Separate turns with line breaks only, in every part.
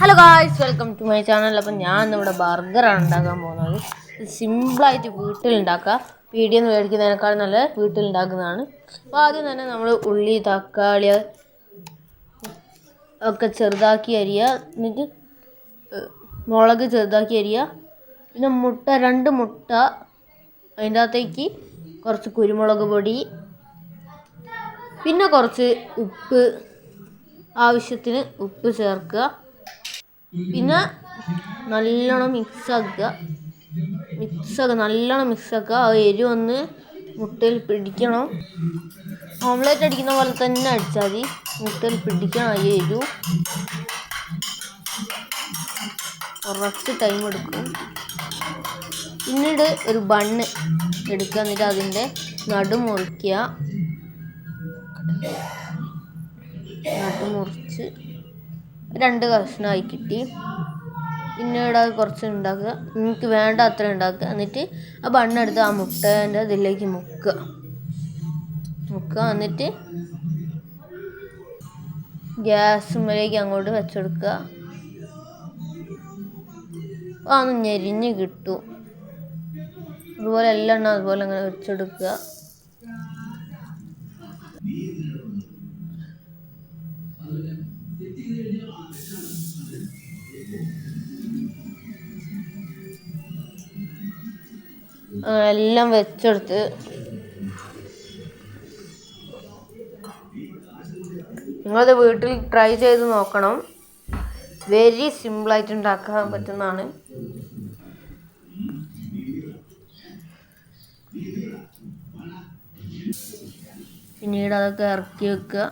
Hello guys welcome to my channel അപ്പം ഞാൻ ഇവിടെ ബർഗറാണ് ഉണ്ടാക്കാൻ പോകുന്നത്. സിമ്പിളായിട്ട് വീട്ടിലുണ്ടാക്കുക പീടിയിൽ നിന്ന് മേടിക്കുന്നതിനേക്കാൾ നല്ല വീട്ടിലുണ്ടാക്കുന്നതാണ് അപ്പോൾ ആദ്യം തന്നെ നമ്മൾ ഉള്ളി തക്കാളി ഒക്കെ ചെറുതാക്കി അരിയുക. എന്നിട്ട് മുളക് ചെറുതാക്കി അരിയുക. പിന്നെ മുട്ട രണ്ട് മുട്ട. അതിന്റെ അകത്തേക്ക് കുറച്ച് കുരുമുളക് പൊടി. പിന്നെ കുറച്ച് ഉപ്പ്. ആവശ്യത്തിന് ഉപ്പ് ചേർക്കുക. പിന്നെ നല്ലോണം മിക്സ് ആക്കുക മിക്സ് ആക്കുക നല്ലോണം മിക്സ് ആക്കുക ആ എരിവ് ഒന്ന് മുട്ടയിൽ പിടിക്കണം. ഓംലേറ്റ് അടിക്കുന്ന പോലെ തന്നെ അടിച്ചാൽ മതി. മുട്ടയിൽ പിടിക്കണം ആ എരിവ് കുറച്ച് ടൈം എടുക്കും. പിന്നീട് ഒരു ബണ്ണ് എടുക്കുക. എന്നിട്ട് അതിന്റെ നടു മുറിക്കുക. നടു മുറിച്ച് രണ്ട് കഷ്ണമായി കിട്ടി. പിന്നീട് അത് കുറച്ച് ഉണ്ടാക്കുക. നിങ്ങൾക്ക് വേണ്ട അത്ര ഉണ്ടാക്കുക. എന്നിട്ട് ആ ബണ്ണെടുത്ത് ആ മുട്ടേന്റെ ഇതിലേക്ക് മുക്കുക. മുക്കുക. എന്നിട്ട് ഗ്യാസുമ്മലേക്ക് അങ്ങോട്ട് വെച്ചെടുക്കുക. അതൊന്ന് ഞെരിഞ്ഞ് കിട്ടും. അതുപോലെ എല്ലാം അതുപോലെ അങ്ങനെ വെച്ചെടുക്കുക. എല്ലാം വെച്ചെടുത്ത്. നിങ്ങളത് വീട്ടിൽ ട്രൈ ചെയ്ത് നോക്കണം. വെരി സിമ്പിളായിട്ട് ഉണ്ടാക്കാൻ പറ്റുന്നതാണ്. പിന്നീട് അതൊക്കെ ഇറക്കി വെക്കുക.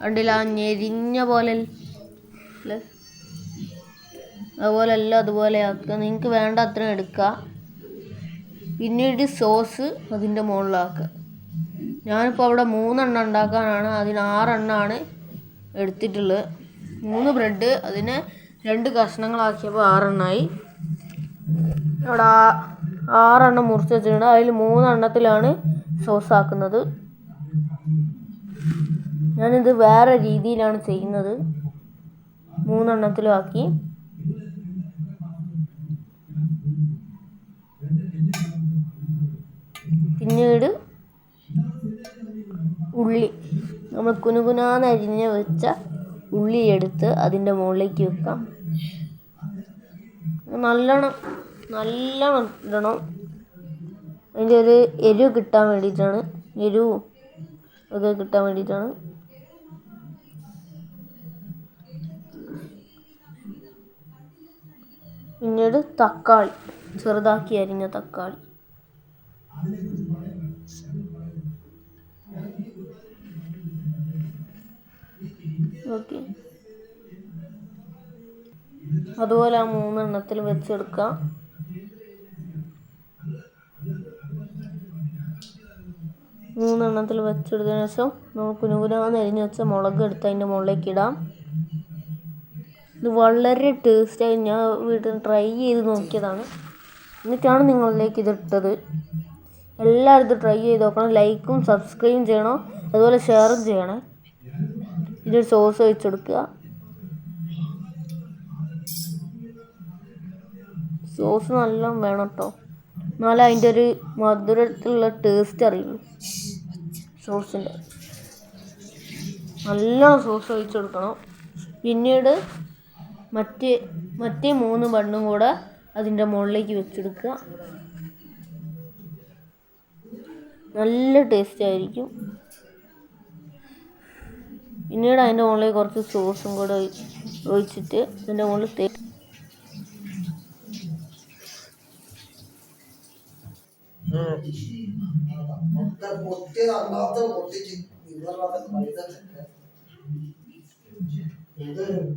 കണ്ടില്ല ഞെരിഞ്ഞ പോലെ ല്ലേ? അതുപോലെ എല്ലാം അതുപോലെ ആക്കുക. നിങ്ങൾക്ക് വേണ്ട അത്രയും എടുക്കുക. പിന്നീട് സോസ് അതിന്റെ മുകളിലാക്കുക. ഞാനിപ്പോൾ അവിടെ മൂന്നെണ്ണം ഉണ്ടാക്കാനാണ്. അതിന് ആറെണ്ണമാണ് എടുത്തിട്ടുള്ളത്. മൂന്ന് ബ്രെഡ് അതിനെ രണ്ട് കഷ്ണങ്ങളാക്കിയപ്പോൾ ആറെണ്ണമായി അവിടെ ആറെണ്ണം മുറിച്ച് വെച്ചിട്ടുണ്ട്. അതിൽ മൂന്നെണ്ണത്തിലാണ് സോസ് ആക്കുന്നത്. ഞാനിത് വേറെ രീതിയിലാണ് ചെയ്യുന്നത്. മൂന്നെണ്ണത്തിലും ആക്കി. പിന്നീട് ഉള്ളി. നമ്മൾ കുനുകുനാന്നരിഞ്ഞ് വെച്ച ഉള്ളി എടുത്ത് അതിന്റെ മുകളിലേക്ക് വെക്കാം. നല്ലോണം നല്ലോണം ഇടണം. അതിന്റെ ഒരു എരിവ് കിട്ടാൻ വേണ്ടിയിട്ടാണ്. എരിവും ഒക്കെ കിട്ടാൻ വേണ്ടിയിട്ടാണ്. പിന്നീട് തക്കാളി ചെറുതാക്കി അരിഞ്ഞ തക്കാളി. ഓക്കെ. അതുപോലെ ആ മൂന്നെണ്ണത്തിൽ വെച്ചെടുക്കാം മൂന്നെണ്ണത്തിൽ വെച്ചെടുത്തതിന് ശേഷം നമുക്ക് കുനുകുനാന്ന് അരിഞ്ഞ് വെച്ച മുളക് എടുത്ത് അതിന്റെ മുകളിലേക്ക് ഇടാം. ഇത് വളരെ ടേസ്റ്റായി ഞാൻ വീട്ടിൽ ട്രൈ ചെയ്ത് നോക്കിയതാണ്. എന്നിട്ടാണ് നിങ്ങളിലേക്ക് ഇത് ഇട്ടത്. എല്ലാവരും ഇത് ട്രൈ ചെയ്ത് നോക്കണം. ലൈക്കും സബ്സ്ക്രൈബും ചെയ്യണം. അതുപോലെ ഷെയറും ചെയ്യണേ. ഇതൊരു സോസ് വെച്ചെടുക്കുക സോസ് നല്ല വേണം കേട്ടോ. എന്നാലേ അതിന്റെ ഒരു മധുരത്തിലുള്ള ടേസ്റ്റ് അറിയുള്ളൂ. സോസിന്റെ. നല്ല സോസ് ഒഴിച്ചെടുക്കണം പിന്നീട് മറ്റേ മറ്റേ മൂന്ന് ബണ്ണും കൂടെ അതിന്റെ മുകളിലേക്ക് വെച്ചെടുക്കുക. നല്ല ടേസ്റ്റ് ആയിരിക്കും. പിന്നീട് അതിന്റെ മുകളിൽ കുറച്ച് സോസും കൂടെ ഒഴി- ഒഴിച്ചിട്ട് അതിന്റെ മുകളിൽ തേ
അല്ലാത്ത പൊട്ടിക്ക് ഇവരുടെ വലുതൊക്കെ together